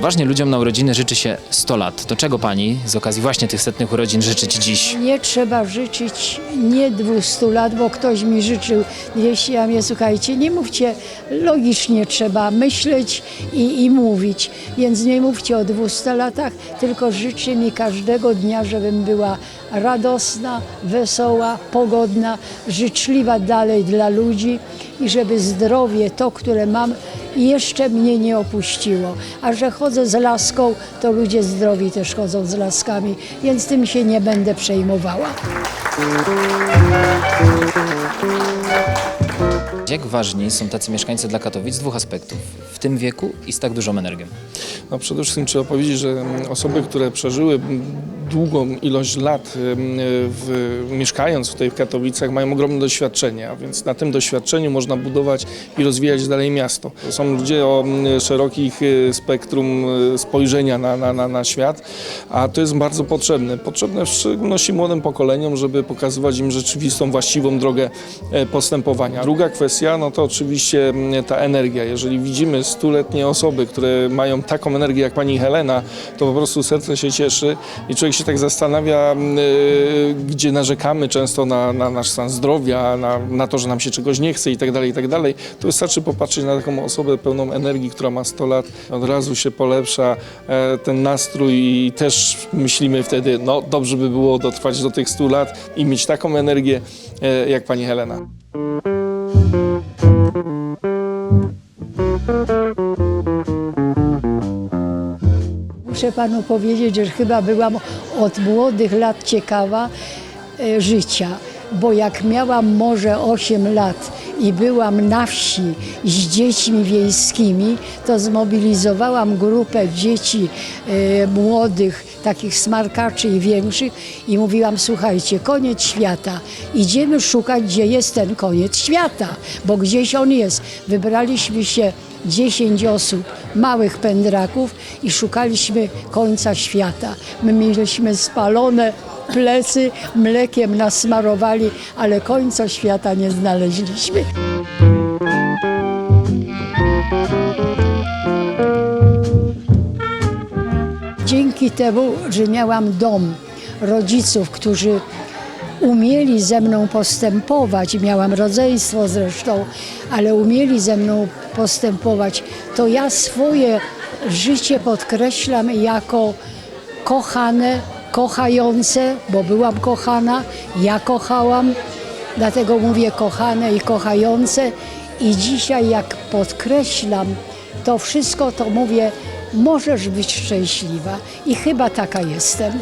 Przeważnie ludziom na urodziny życzy się 100 lat. To czego pani z okazji właśnie tych setnych urodzin życzyć dziś? Nie trzeba życzyć nie 200 lat, bo ktoś mi życzył 200, a mnie słuchajcie, nie mówcie, logicznie trzeba myśleć i, i mówić, więc nie mówcie o 200 latach, tylko życzę mi każdego dnia, żebym była radosna, wesoła, pogodna, życzliwa dalej dla ludzi i żeby zdrowie, to, które mam, jeszcze mnie nie opuściło. A że chodzę z laską, to ludzie zdrowi też chodzą z laskami, więc tym się nie będę przejmowała. Jak ważni są tacy mieszkańcy dla Katowic z dwóch aspektów. W tym wieku i z tak dużą energią. No przede wszystkim trzeba powiedzieć, że mm, osoby, które przeżyły mm, długą ilość lat mm, w, mieszkając tutaj w Katowicach mają ogromne doświadczenie, a więc na tym doświadczeniu można budować i rozwijać dalej miasto. To są ludzie o szerokich y, spektrum y, spojrzenia na, na, na, na świat, a to jest bardzo potrzebne. Potrzebne w szczególności młodym pokoleniom, żeby pokazywać im rzeczywistą, właściwą drogę e, postępowania. Druga kwestia, no to oczywiście mm, ta energia. Jeżeli widzimy stuletnie osoby, które mają taką energię jak pani Helena, to po prostu serce się cieszy i człowiek się tak zastanawia, mm, y, gdzie narzekamy często na, na nasz stan zdrowia, na, na to, że nam się czegoś nie chce i tak dalej, i tak dalej. To wystarczy popatrzeć na taką osobę pełną energii, która ma 100 lat, od razu się polepsza e, ten nastrój i też myślimy wtedy, no dobrze by było dotrwać do tych 100 lat i mieć taką energię e, jak pani Helena. Muszę panu powiedzieć, że chyba byłam od młodych lat ciekawa e, życia, bo jak miałam może 8 lat i byłam na wsi z dziećmi wiejskimi, to zmobilizowałam grupę dzieci e, młodych, takich smarkaczy i większych i mówiłam, słuchajcie, koniec świata, idziemy szukać, gdzie jest ten koniec świata, bo gdzieś on jest. Wybraliśmy się 10 osób, małych pędraków i szukaliśmy końca świata. My mieliśmy spalone plecy, mlekiem nas smarowali, ale końca świata nie znaleźliśmy. Dzięki temu, że miałam dom rodziców, którzy umieli ze mną postępować, miałam rodzeństwo zresztą, ale umieli ze mną postępować, to ja swoje życie podkreślam jako kochane, kochające, bo byłam kochana, ja kochałam, dlatego mówię kochane i kochające. I dzisiaj, jak podkreślam to wszystko, to mówię, możesz być szczęśliwa i chyba taka jestem.